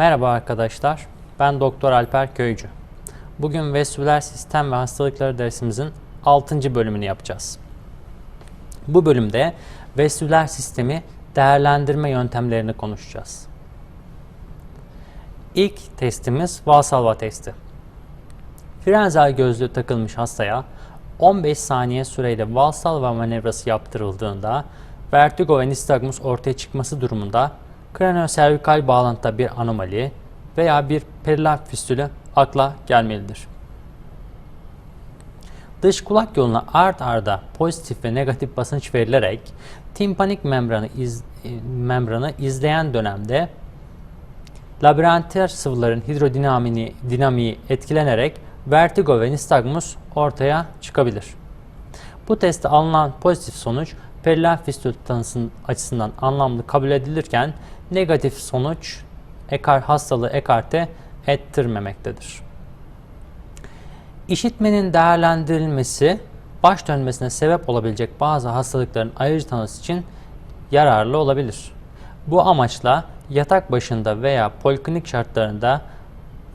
Merhaba arkadaşlar, ben Doktor Alper Köycü. Bugün vestibüler sistem ve hastalıkları dersimizin 6. bölümünü yapacağız. Bu bölümde vestibüler sistemi değerlendirme yöntemlerini konuşacağız. İlk testimiz Valsalva testi. Frenzel gözlüğü takılmış hastaya 15 saniye süreyle Valsalva manevrası yaptırıldığında vertigo ve nistagmus ortaya çıkması durumunda kranioservikal bağlantıda bir anomali veya bir perilarp fistülü akla gelmelidir. Dış kulak yoluna art arda pozitif ve negatif basınç verilerek timpanik membranı, iz, membranı izleyen dönemde labirenter sıvıların hidrodinamiği dinamiği etkilenerek vertigo ve nistagmus ortaya çıkabilir. Bu testte alınan pozitif sonuç periler fistül tanısının açısından anlamlı kabul edilirken negatif sonuç ekar hastalığı ekarte ettirmemektedir. İşitmenin değerlendirilmesi baş dönmesine sebep olabilecek bazı hastalıkların ayırıcı tanısı için yararlı olabilir. Bu amaçla yatak başında veya poliklinik şartlarında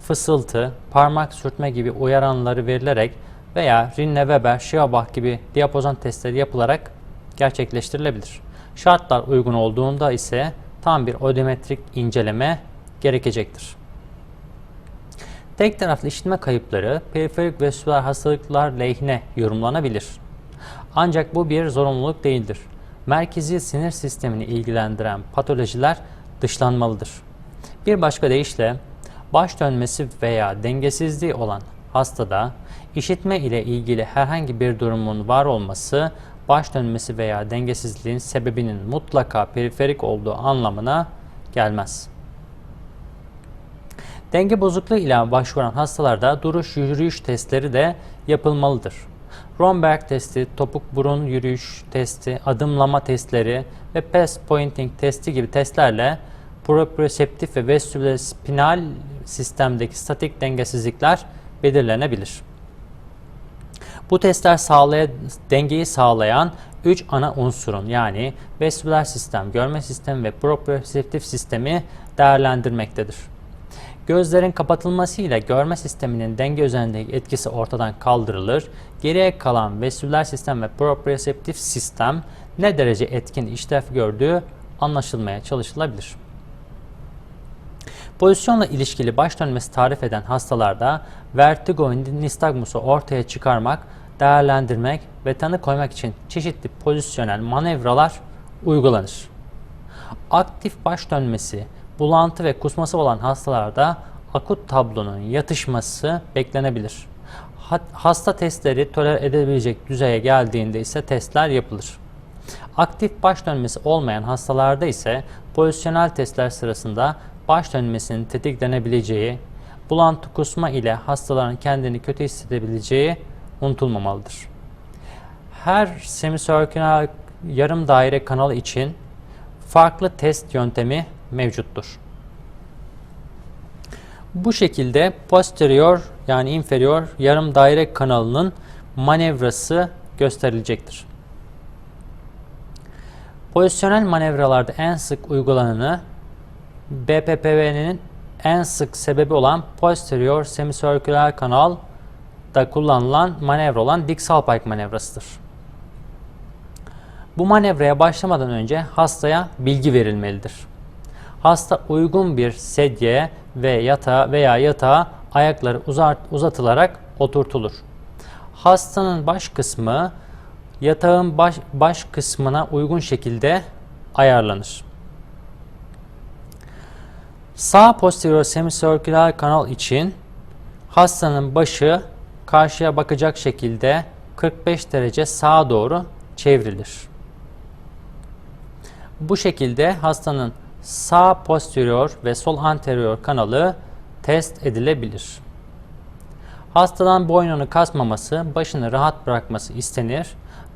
fısıltı, parmak sürtme gibi uyaranları verilerek veya Rinne-Weber, Schwabach gibi diapozan testleri yapılarak gerçekleştirilebilir. Şartlar uygun olduğunda ise tam bir odometrik inceleme gerekecektir. Tek taraflı işitme kayıpları periferik vestibüler hastalıklar lehine yorumlanabilir. Ancak bu bir zorunluluk değildir. Merkezi sinir sistemini ilgilendiren patolojiler dışlanmalıdır. Bir başka deyişle baş dönmesi veya dengesizliği olan hastada işitme ile ilgili herhangi bir durumun var olması baş dönmesi veya dengesizliğin sebebinin mutlaka periferik olduğu anlamına gelmez. Denge bozukluğu ile başvuran hastalarda duruş yürüyüş testleri de yapılmalıdır. Romberg testi, topuk burun yürüyüş testi, adımlama testleri ve pass pointing testi gibi testlerle proprioseptif ve vestibüler spinal sistemdeki statik dengesizlikler belirlenebilir. Bu testler sağlaya, dengeyi sağlayan 3 ana unsurun yani vestibüler sistem, görme sistemi ve proprioseptif sistemi değerlendirmektedir. Gözlerin kapatılmasıyla görme sisteminin denge üzerindeki etkisi ortadan kaldırılır. Geriye kalan vestibüler sistem ve proprioseptif sistem ne derece etkin işlev gördüğü anlaşılmaya çalışılabilir. Pozisyonla ilişkili baş dönmesi tarif eden hastalarda vertigo ve nistagmusu ortaya çıkarmak, değerlendirmek ve tanı koymak için çeşitli pozisyonel manevralar uygulanır. Aktif baş dönmesi, bulantı ve kusması olan hastalarda akut tablonun yatışması beklenebilir. Hasta testleri tolere edebilecek düzeye geldiğinde ise testler yapılır. Aktif baş dönmesi olmayan hastalarda ise pozisyonel testler sırasında baş dönmesinin tetiklenebileceği, bulantı kusma ile hastaların kendini kötü hissedebileceği unutulmamalıdır. Her semicircular yarım daire kanalı için farklı test yöntemi mevcuttur. Bu şekilde posterior yani inferior yarım daire kanalının manevrası gösterilecektir. Pozisyonel manevralarda en sık uygulananı BPPV'nin en sık sebebi olan posterior semicircular kanal da kullanılan manevra olan Dick Salpike manevrasıdır. Bu manevraya başlamadan önce hastaya bilgi verilmelidir. Hasta uygun bir sedyeye ve yatağa veya yatağa ayakları uzart, uzatılarak oturtulur. Hastanın baş kısmı yatağın baş, baş kısmına uygun şekilde ayarlanır. Sağ posterior semicircular kanal için hastanın başı karşıya bakacak şekilde 45 derece sağa doğru çevrilir. Bu şekilde hastanın sağ posterior ve sol anterior kanalı test edilebilir. Hastadan boynunu kasmaması, başını rahat bırakması istenir.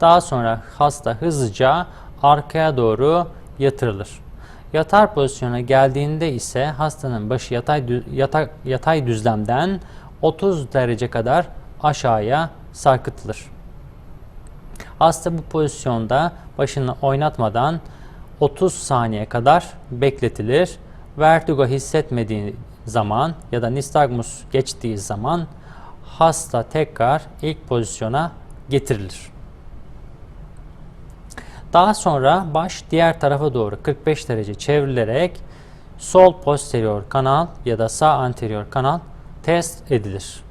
Daha sonra hasta hızlıca arkaya doğru yatırılır. Yatar pozisyona geldiğinde ise hastanın başı yatay, yatay, yatay düzlemden 30 derece kadar aşağıya sarkıtılır. Hasta bu pozisyonda başını oynatmadan 30 saniye kadar bekletilir. vertigo hissetmediği zaman ya da nistagmus geçtiği zaman hasta tekrar ilk pozisyona getirilir. Daha sonra baş diğer tarafa doğru 45 derece çevrilerek sol posterior kanal ya da sağ anterior kanal test edilir.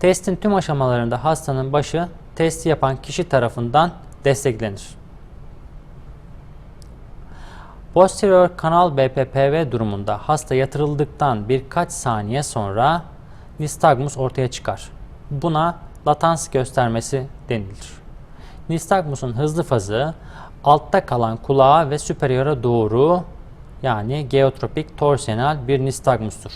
Testin tüm aşamalarında hastanın başı testi yapan kişi tarafından desteklenir. Posterior kanal BPPV durumunda hasta yatırıldıktan birkaç saniye sonra nistagmus ortaya çıkar. Buna latans göstermesi denilir. Nistagmus'un hızlı fazı altta kalan kulağa ve superiora doğru yani geotropik torsiyonel bir nistagmustur.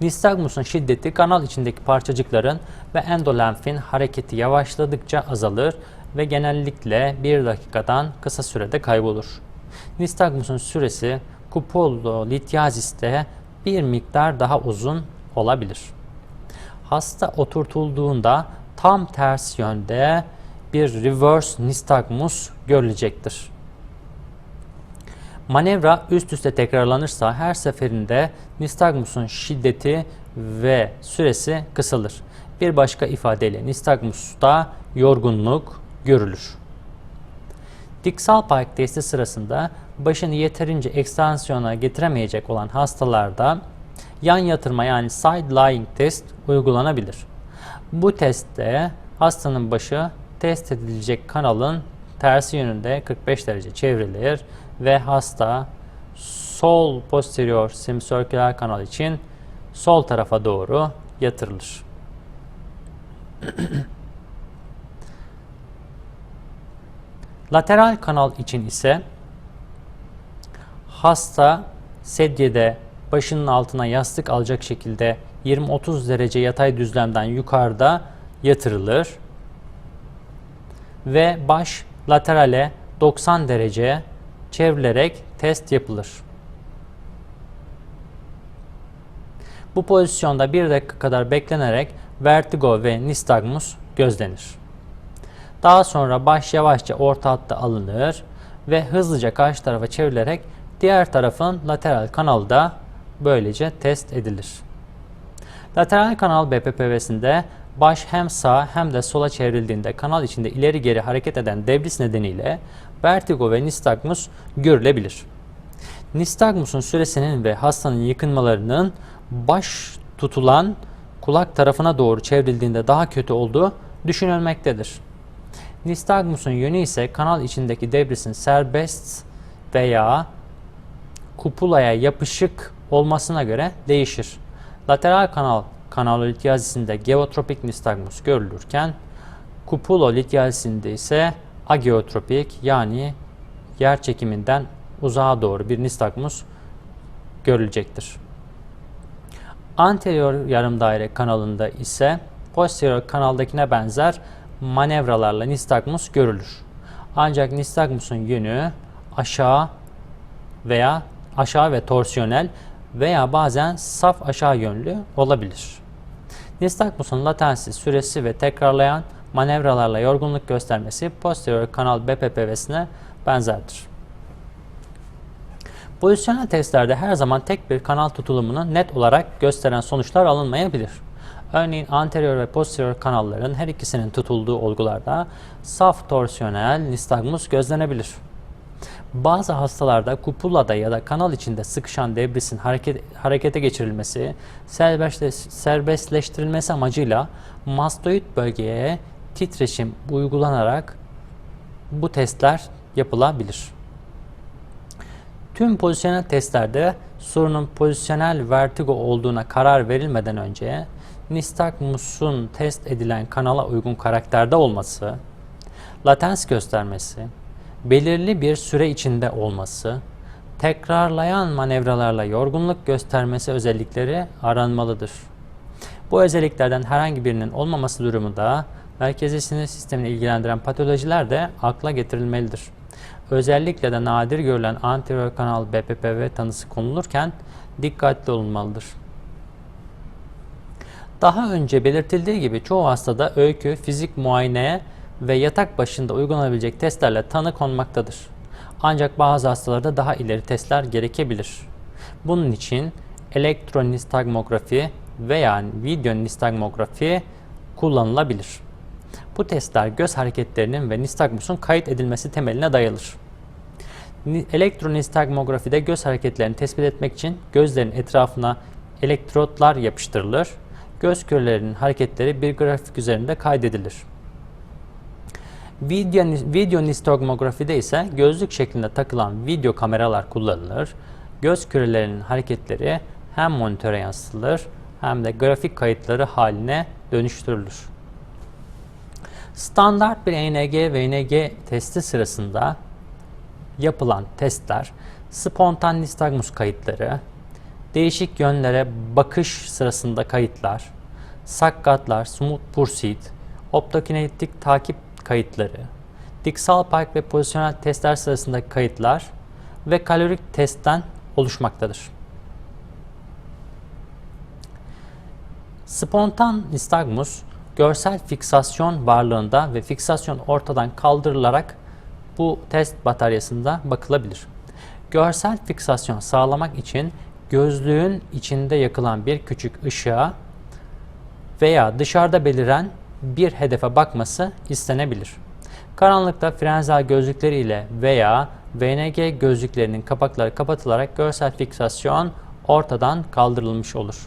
Nistagmus'un şiddeti kanal içindeki parçacıkların ve endolenfin hareketi yavaşladıkça azalır ve genellikle 1 dakikadan kısa sürede kaybolur. Nistagmus'un süresi kupololitiaziste bir miktar daha uzun olabilir. Hasta oturtulduğunda tam ters yönde bir reverse nistagmus görülecektir. Manevra üst üste tekrarlanırsa her seferinde nistagmusun şiddeti ve süresi kısalır. Bir başka ifadeyle nistagmusta yorgunluk görülür. Diksal park testi sırasında başını yeterince ekstansiyona getiremeyecek olan hastalarda yan yatırma yani side lying test uygulanabilir. Bu testte hastanın başı test edilecek kanalın tersi yönünde 45 derece çevrilir ve hasta sol posterior semicircular kanal için sol tarafa doğru yatırılır. Lateral kanal için ise hasta sedyede başının altına yastık alacak şekilde 20-30 derece yatay düzlemden yukarıda yatırılır ve baş laterale 90 derece çevrilerek test yapılır. Bu pozisyonda 1 dakika kadar beklenerek vertigo ve nistagmus gözlenir. Daha sonra baş yavaşça orta hatta alınır ve hızlıca karşı tarafa çevrilerek diğer tarafın lateral kanalı da böylece test edilir. Lateral kanal BPPV'sinde baş hem sağ hem de sola çevrildiğinde kanal içinde ileri geri hareket eden debris nedeniyle vertigo ve nistagmus görülebilir. Nistagmus'un süresinin ve hastanın yıkınmalarının baş tutulan kulak tarafına doğru çevrildiğinde daha kötü olduğu düşünülmektedir. Nistagmus'un yönü ise kanal içindeki debrisin serbest veya kupulaya yapışık olmasına göre değişir. Lateral kanal kanalolitiazisinde geotropik nistagmus görülürken kupulolitiazisinde ise ageotropik yani yer çekiminden uzağa doğru bir nistagmus görülecektir. Anterior yarım daire kanalında ise posterior kanaldakine benzer manevralarla nistagmus görülür. Ancak nistagmusun yönü aşağı veya aşağı ve torsiyonel veya bazen saf aşağı yönlü olabilir. Nistagmus'un latensi süresi ve tekrarlayan manevralarla yorgunluk göstermesi posterior kanal BPPV'sine benzerdir. Pozisyonel testlerde her zaman tek bir kanal tutulumunu net olarak gösteren sonuçlar alınmayabilir. Örneğin anterior ve posterior kanalların her ikisinin tutulduğu olgularda saf torsiyonel nistagmus gözlenebilir. Bazı hastalarda kupulada ya da kanal içinde sıkışan debrisin hareket, harekete geçirilmesi, serbestleştirilmesi amacıyla mastoid bölgeye titreşim uygulanarak bu testler yapılabilir. Tüm pozisyonel testlerde sorunun pozisyonel vertigo olduğuna karar verilmeden önce nistagmusun test edilen kanala uygun karakterde olması, latens göstermesi, belirli bir süre içinde olması, tekrarlayan manevralarla yorgunluk göstermesi özellikleri aranmalıdır. Bu özelliklerden herhangi birinin olmaması durumunda merkezi sinir sistemini ilgilendiren patolojiler de akla getirilmelidir. Özellikle de nadir görülen anterior kanal BPPV tanısı konulurken dikkatli olunmalıdır. Daha önce belirtildiği gibi çoğu hastada öykü, fizik muayeneye ve yatak başında uygulanabilecek testlerle tanı konmaktadır. Ancak bazı hastalarda daha ileri testler gerekebilir. Bunun için elektronistagmografi veya video nistagmografi kullanılabilir. Bu testler göz hareketlerinin ve nistagmusun kayıt edilmesi temeline dayanır. Ni- Elektronistagmografide göz hareketlerini tespit etmek için gözlerin etrafına elektrotlar yapıştırılır. Göz kürelerinin hareketleri bir grafik üzerinde kaydedilir. Video, video nistagmografide ise gözlük şeklinde takılan video kameralar kullanılır. Göz kürelerinin hareketleri hem monitöre yansıtılır hem de grafik kayıtları haline dönüştürülür. Standart bir ENG ve ENG testi sırasında yapılan testler, spontan nistagmus kayıtları, değişik yönlere bakış sırasında kayıtlar, sakkatlar, smooth pursuit, optokinetik takip kayıtları, diksal park ve pozisyonel testler sırasındaki kayıtlar ve kalorik testten oluşmaktadır. Spontan nistagmus, görsel fiksasyon varlığında ve fiksasyon ortadan kaldırılarak bu test bataryasında bakılabilir. Görsel fiksasyon sağlamak için gözlüğün içinde yakılan bir küçük ışığa veya dışarıda beliren bir hedefe bakması istenebilir. Karanlıkta frenzel gözlükleri ile veya VNG gözlüklerinin kapakları kapatılarak görsel fiksasyon ortadan kaldırılmış olur.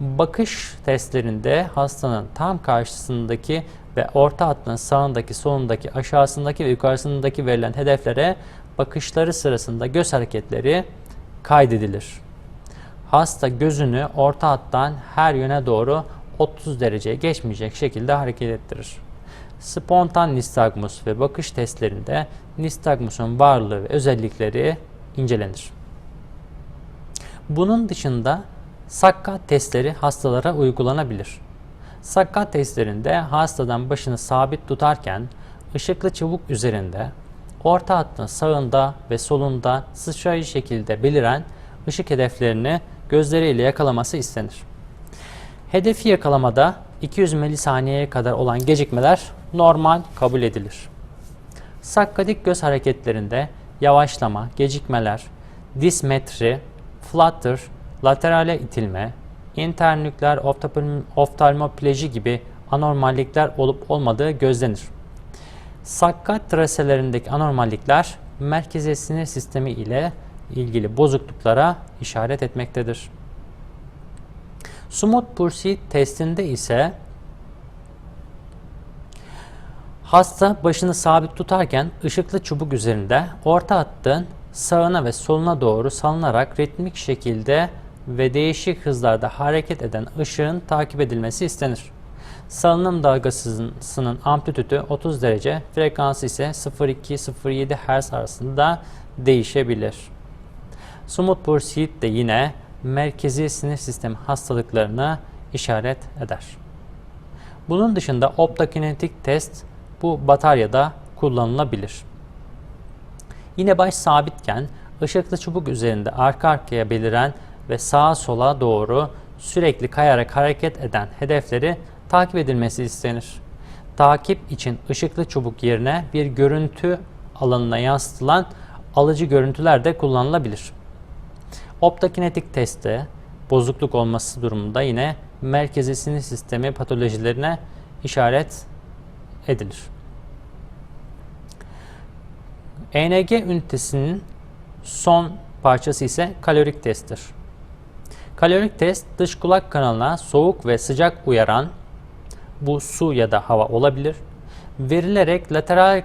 Bakış testlerinde hastanın tam karşısındaki ve orta hattının sağındaki, solundaki, aşağısındaki ve yukarısındaki verilen hedeflere bakışları sırasında göz hareketleri kaydedilir. Hasta gözünü orta hattan her yöne doğru 30 dereceye geçmeyecek şekilde hareket ettirir. Spontan nistagmus ve bakış testlerinde nistagmusun varlığı ve özellikleri incelenir. Bunun dışında sakkat testleri hastalara uygulanabilir. Sakkat testlerinde hastadan başını sabit tutarken ışıklı çubuk üzerinde orta hattın sağında ve solunda sıçrayıcı şekilde beliren ışık hedeflerini gözleriyle yakalaması istenir. Hedefi yakalamada 200 milisaniyeye kadar olan gecikmeler normal kabul edilir. Sakkadik göz hareketlerinde yavaşlama, gecikmeler, dismetri, flutter, laterale itilme, internükleer oftalm- oftalmopleji gibi anormallikler olup olmadığı gözlenir. Sakkat traselerindeki anormallikler merkezi sinir sistemi ile ilgili bozukluklara işaret etmektedir. Smooth Pursuit testinde ise hasta başını sabit tutarken ışıklı çubuk üzerinde orta hattın sağına ve soluna doğru salınarak ritmik şekilde ve değişik hızlarda hareket eden ışığın takip edilmesi istenir. Salınım dalgasının amplitüdü 30 derece, frekansı ise 0,2-0,7 Hz arasında değişebilir. Smooth Pursuit de yine merkezi sinir sistemi hastalıklarına işaret eder. Bunun dışında optokinetik test bu bataryada kullanılabilir. Yine baş sabitken ışıklı çubuk üzerinde arka arkaya beliren ve sağa sola doğru sürekli kayarak hareket eden hedefleri takip edilmesi istenir. Takip için ışıklı çubuk yerine bir görüntü alanına yansıtılan alıcı görüntüler de kullanılabilir. Optokinetik testte bozukluk olması durumunda yine merkezi sinir sistemi patolojilerine işaret edilir. ENG ünitesinin son parçası ise kalorik testtir. Kalorik test dış kulak kanalına soğuk ve sıcak uyaran bu su ya da hava olabilir. Verilerek lateral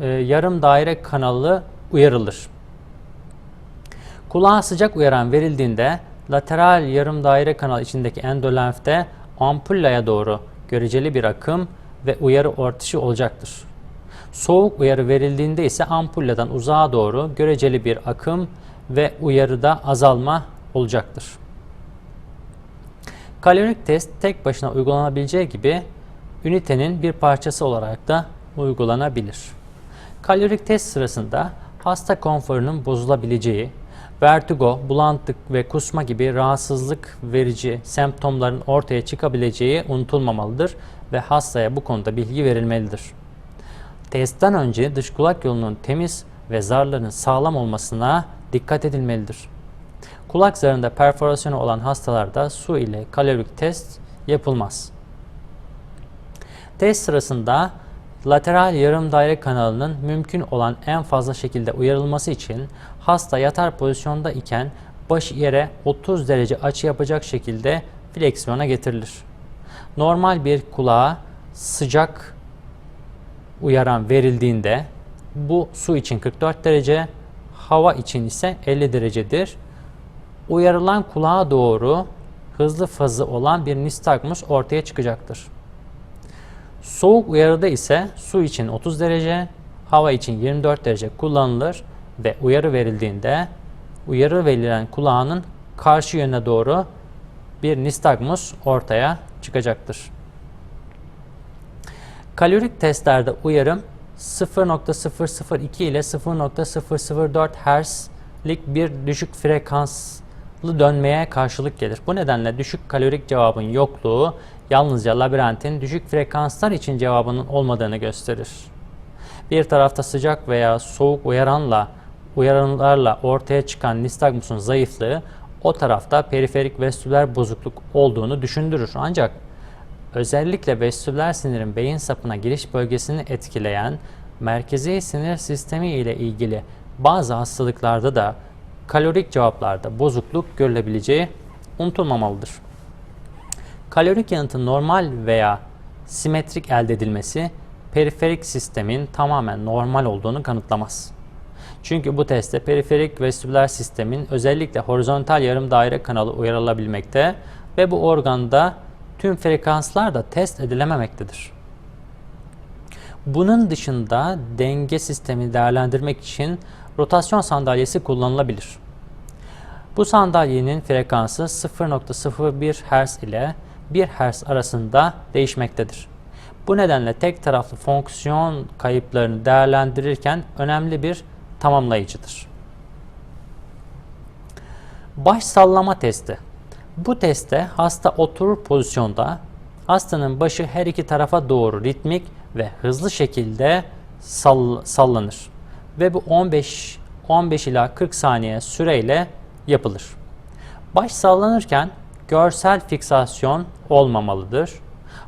e, yarım daire kanalı uyarılır. Kulağa sıcak uyaran verildiğinde lateral yarım daire kanal içindeki endolenfte ampullaya doğru göreceli bir akım ve uyarı artışı olacaktır. Soğuk uyarı verildiğinde ise ampulladan uzağa doğru göreceli bir akım ve uyarıda azalma olacaktır. Kalorik test tek başına uygulanabileceği gibi ünitenin bir parçası olarak da uygulanabilir. Kalorik test sırasında hasta konforunun bozulabileceği, vertigo, bulantık ve kusma gibi rahatsızlık verici semptomların ortaya çıkabileceği unutulmamalıdır ve hastaya bu konuda bilgi verilmelidir. Testten önce dış kulak yolunun temiz ve zarların sağlam olmasına dikkat edilmelidir. Kulak zarında perforasyonu olan hastalarda su ile kalorik test yapılmaz. Test sırasında lateral yarım daire kanalının mümkün olan en fazla şekilde uyarılması için hasta yatar pozisyonda iken başı yere 30 derece açı yapacak şekilde fleksiyona getirilir. Normal bir kulağa sıcak uyaran verildiğinde bu su için 44 derece, hava için ise 50 derecedir. Uyarılan kulağa doğru hızlı fazı olan bir nistagmus ortaya çıkacaktır. Soğuk uyarıda ise su için 30 derece, hava için 24 derece kullanılır ve uyarı verildiğinde uyarı verilen kulağının karşı yöne doğru bir nistagmus ortaya çıkacaktır. Kalorik testlerde uyarım 0.002 ile 0.004 Hz'lik bir düşük frekanslı dönmeye karşılık gelir. Bu nedenle düşük kalorik cevabın yokluğu yalnızca labirentin düşük frekanslar için cevabının olmadığını gösterir. Bir tarafta sıcak veya soğuk uyaranla uyaranlarla ortaya çıkan nistagmusun zayıflığı o tarafta periferik vestibüler bozukluk olduğunu düşündürür. Ancak özellikle vestibüler sinirin beyin sapına giriş bölgesini etkileyen merkezi sinir sistemi ile ilgili bazı hastalıklarda da kalorik cevaplarda bozukluk görülebileceği unutulmamalıdır. Kalorik yanıtın normal veya simetrik elde edilmesi periferik sistemin tamamen normal olduğunu kanıtlamaz. Çünkü bu testte periferik vestibüler sistemin özellikle horizontal yarım daire kanalı uyarılabilmekte ve bu organda tüm frekanslar da test edilememektedir. Bunun dışında denge sistemi değerlendirmek için rotasyon sandalyesi kullanılabilir. Bu sandalyenin frekansı 0.01 Hz ile 1 Hz arasında değişmektedir. Bu nedenle tek taraflı fonksiyon kayıplarını değerlendirirken önemli bir tamamlayıcıdır. Baş sallama testi. Bu testte hasta oturur pozisyonda hastanın başı her iki tarafa doğru ritmik ve hızlı şekilde sall sallanır ve bu 15 15 ila 40 saniye süreyle yapılır. Baş sallanırken görsel fiksasyon olmamalıdır.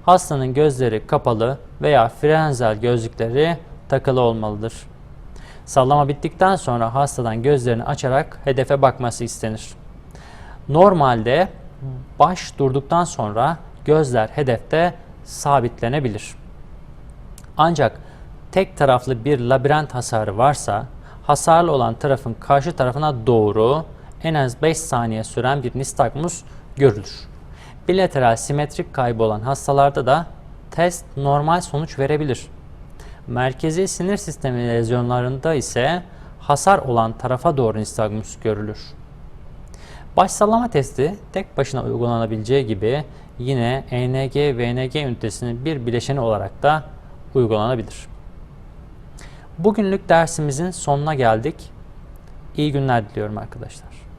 Hastanın gözleri kapalı veya frenzel gözlükleri takılı olmalıdır. Sallama bittikten sonra hastadan gözlerini açarak hedefe bakması istenir. Normalde baş durduktan sonra gözler hedefte sabitlenebilir. Ancak tek taraflı bir labirent hasarı varsa hasarlı olan tarafın karşı tarafına doğru en az 5 saniye süren bir nistagmus görülür. Bilateral simetrik kaybı olan hastalarda da test normal sonuç verebilir. Merkezi sinir sistemi lezyonlarında ise hasar olan tarafa doğru nistagmus görülür. Baş sallama testi tek başına uygulanabileceği gibi yine ENG ve ENG ünitesinin bir bileşeni olarak da uygulanabilir. Bugünlük dersimizin sonuna geldik. İyi günler diliyorum arkadaşlar.